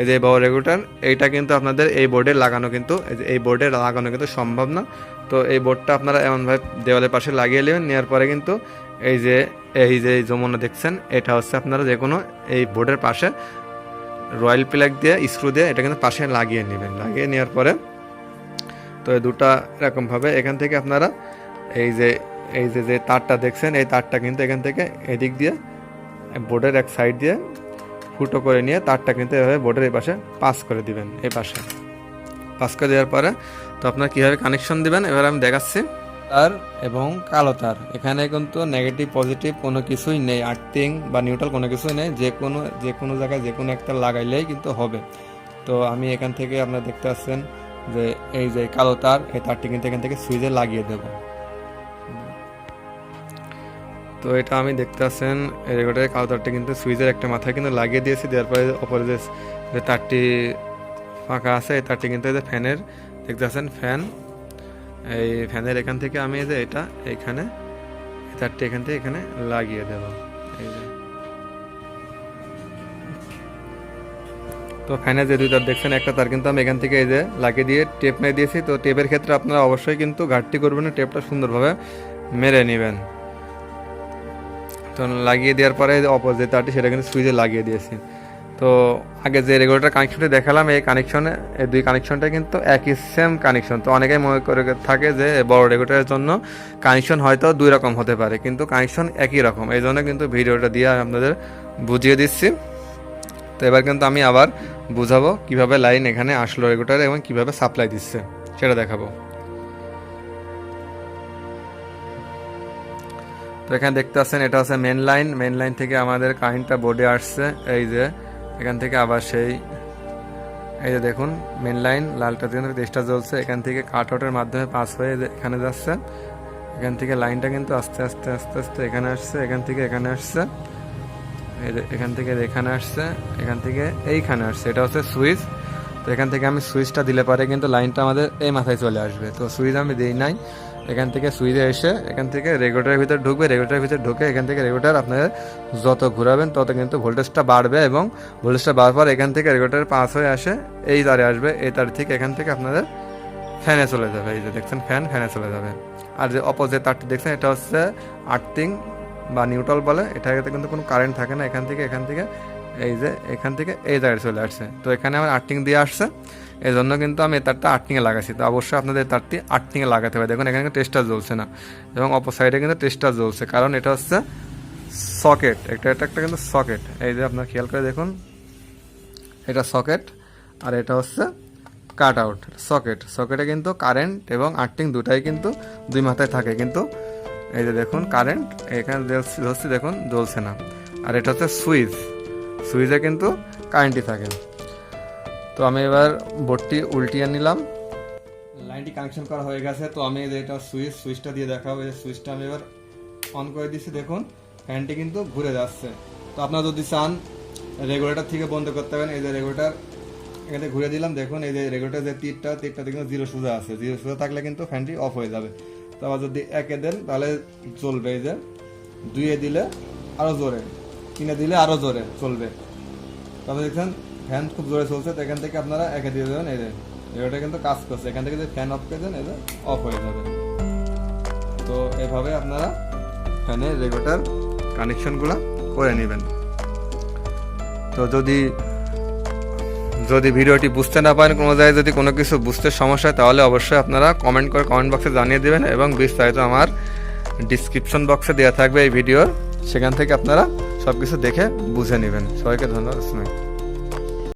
এই যে পাওয়ার রেগুলেটর এইটা কিন্তু আপনাদের এই বোর্ডে লাগানো কিন্তু এই বোর্ডে লাগানো কিন্তু সম্ভব না। তো এই বোর্ডটা আপনারা এমনভাবে দেওয়ালের পাশে লাগিয়ে নেবেন, নেওয়ার পরে কিন্তু এই যে এই যে যমুনা দেখছেন, এটা হচ্ছে আপনারা যে কোনো এই বোর্ডের পাশে রয়্যাল প্লাগ দিয়ে, স্ক্রু দিয়ে এটা কিন্তু পাশে লাগিয়ে নেবেন। লাগিয়ে নেওয়ার পরে তো এই দুটা এরকমভাবে এখান থেকে আপনারা এই যে এই যে যে তারটা দেখছেন, এই তারটা কিন্তু এখান থেকে এদিক দিয়ে, বোর্ডের এক সাইড দিয়ে ফুটো করে নিয়ে তারটা কিন্তু এভাবে বোর্ডের এই পাশে পাস করে দিবেন, এই পাশে। পাস করে দেওয়ার পরে তো আপনার কীভাবে কানেকশন দিবেন, এবার আমি দেখাচ্ছি। তার এবং কালো তার, এখানে কিন্তু নেগেটিভ পজিটিভ কোনো কিছুই নেই আর্থিং বা নিউট্রাল কোনো কিছুই নেই, যে কোনো যে কোনো জায়গায় যে কোনো একটা লাগাইলেই কিন্তু হবে। তো আমি এখান থেকে আপনারা দেখতে পাচ্ছেন যে এই যে কালো তার, এই তারটি কিন্তু এখান থেকে সুইচে লাগিয়ে দেব। তো এটা আমি দেখতে পাচ্ছেন রেগুলেটারের কালো তারটি কিন্তু সুইচের একটা মাথায় কিন্তু লাগিয়ে দিয়েছি, দেওয়ার পরে ওপরে যে তারটি ফাঁকা আছে, এই তারটি কিন্তু যে ফ্যানের, দেখতে পাচ্ছেন ফ্যান। এই ফ্যানের এখান থেকে আমি যে এটা এখানে তারটি এখান থেকে এখানে লাগিয়ে দেব। এই যে। তো ফ্যানে যে দুই তার দেখছেন, একটা তার কিন্তু আমি এখান থেকে এই যে লাগিয়ে দিয়ে টেপ মেরে দিয়েছি। তো টেপের ক্ষেত্রে আপনারা অবশ্যই কিন্তু ঘাটতি করবেন টেপটা সুন্দরভাবে মেরে নেবেন। তো লাগিয়ে দেওয়ার পরে অপর যে তারটি সেটা কিন্তু সুইচে লাগিয়ে দিয়েছি। তো আগে যে রেগুলেটার কানেকশনটি দেখালাম, এই কানেকশনে এই দুই কানেকশনটা কিন্তু একই সেম কানেকশন তো অনেকেই মনে করে থাকে যে বড় রেগুলেটারের জন্য কানেকশন হয়তো দুই রকম হতে পারে, কিন্তু কানেকশন একই রকম। এই জন্য কিন্তু ভিডিওটা দিয়ে আপনাদের বুঝিয়ে দিচ্ছি। তো এবার কিন্তু আমি আবার বুঝাবো কীভাবে লাইন এখানে আসলো রেগুলেটরে এবং কীভাবে সাপ্লাই দিচ্ছে। সেটা দেখাবো। তো এখানে দেখতে পাচ্ছেন, এটা হচ্ছে মেন লাইন মেন লাইন থেকে আমাদের কারেন্টটা বোর্ডে আসছে। এই যে, এখান থেকে আবার সেই, এই যে দেখুন মেন লাইন লালটা কিন্তু তেষ্টা জ্বলছে। এখান থেকে কাট আউটের মাধ্যমে পাস হয়ে এখানে যাচ্ছে। এখান থেকে লাইনটা কিন্তু আস্তে আস্তে আস্তে আস্তে এখানে আসছে, এখান থেকে এখানে আসছে। এখান থেকে এখানে আসছে, এখান থেকে এইখানে আসছে। এটা হচ্ছে সুইচ তো এখান থেকে আমি সুইচটা দিলে পারে কিন্তু লাইনটা আমাদের এই মাথায় চলে আসবে। তো সুইচ আমি দিই নাই। এখান থেকে সুইচে এসে এখান থেকে রেগুলেটারের ভিতরে ঢুকবে রেগুলেটারের ভিতরে ঢুকে এখান থেকে রেগুলেটার আপনাদের যত ঘোরাবেন তত কিন্তু ভোল্টেজটা বাড়বে এবং ভোল্টেজটা বাড়ার পর এখান থেকে রেগুলেটার পাস হয়ে আসে, এই তারে আসবে, এই তার থেকে এখান থেকে আপনাদের ফ্যানে চলে যাবে, এই যে দেখছেন ফ্যান, ফ্যানে চলে যাবে। আর যে অপোজিট তারটি দেখছেন, এটা হচ্ছে আর্থিং বা নিউট্রাল বলে, এটাতে কিন্তু কোনো কারেন্ট থাকে না, এখান থেকে এখান থেকে এই যে এখান থেকে এই জায়গায় চলে আসছে। তো এখানে আমার আর্থিং দিয়ে আসছে। এই জন্য কিন্তু আমি তারটা আর্থিংয়ে লাগাইছি। তো অবশ্যই আপনাদের তারটি আর্থিংয়ে লাগাতে হবে। দেখুন, এখানে টেস্টার জ্বলছে না। এবং অপর সাইডে কিন্তু টেস্টার জ্বলছে। কারণ এটা হচ্ছে সকেট একটা এটা একটা কিন্তু সকেট এই যে আপনার খেয়াল করে দেখুন, এটা সকেট আর এটা হচ্ছে কাট আউট সকেট সকেটে কিন্তু কারেন্ট এবং আর্থিং দুটাই কিন্তু দুই মাথায় থাকে। কিন্তু এই যে দেখুন কারেন্ট এখানে জ্বলছে- দেখুন, জ্বলছে না। আর এটা হচ্ছে সুইচ সুইচে কিন্তু কারেন্টই থাকে। তো আমি এবার বোর্ডটি উল্টিয়ে নিলাম। লাইনটি কানেকশন করা হয়ে গেছে, তো আমি এটা সুইচ, সুইচটা দিয়ে দেখাবো, এই সুইচটা আমি এবার অন করে দিচ্ছি। দেখুন, ফ্যানটি কিন্তু ঘুরে যাচ্ছে। তো আপনারা যদি চান, রেগুলেটর থেকে বন্ধ করতে পারেন। এই যে রেগুলেটর, এখানে ঘুরে দিলাম। দেখুন, এই যে রেগুলেটর যে তীরটা তীরটা কিন্তু জিরো সোজা আছে। জিরো সোজা থাকলে কিন্তু ফ্যানটি অফ হয়ে যাবে। তো আবার যদি একে দেন, তাহলে চলবে। এই যে দুইয়ে দিলে আরও জোরে। তিনে দিলে আরও জোরে চলবে। তবে দেখছেন ফ্যান খুব জোরে চলছে, তো এখান থেকে আপনারা একে দিয়ে দেবেন, এই যে, এটা কিন্তু কাজ করছে। এখান থেকে যদি ফ্যান অফ করে দেন যে অফ হয়ে যাবে। তো এভাবে আপনারা ফ্যানের রেগুলেটার কানেকশনগুলো করে নেবেন। তো যদি যদি ভিডিওটি বুঝতে না পারেন, কোনো জায়গায় যদি কোনো কিছু বুঝতে সমস্যা হয়, তাহলে অবশ্যই আপনারা কমেন্ট করে কমেন্ট বক্সে জানিয়ে দেবেন এবং বিস্তারিত আমার ডিসক্রিপশন বক্সে দেওয়া থাকবে এই ভিডিওর। সেখান থেকে আপনারা সব কিছু দেখে বুঝে নেবেন। সবাইকে ধন্যবাদ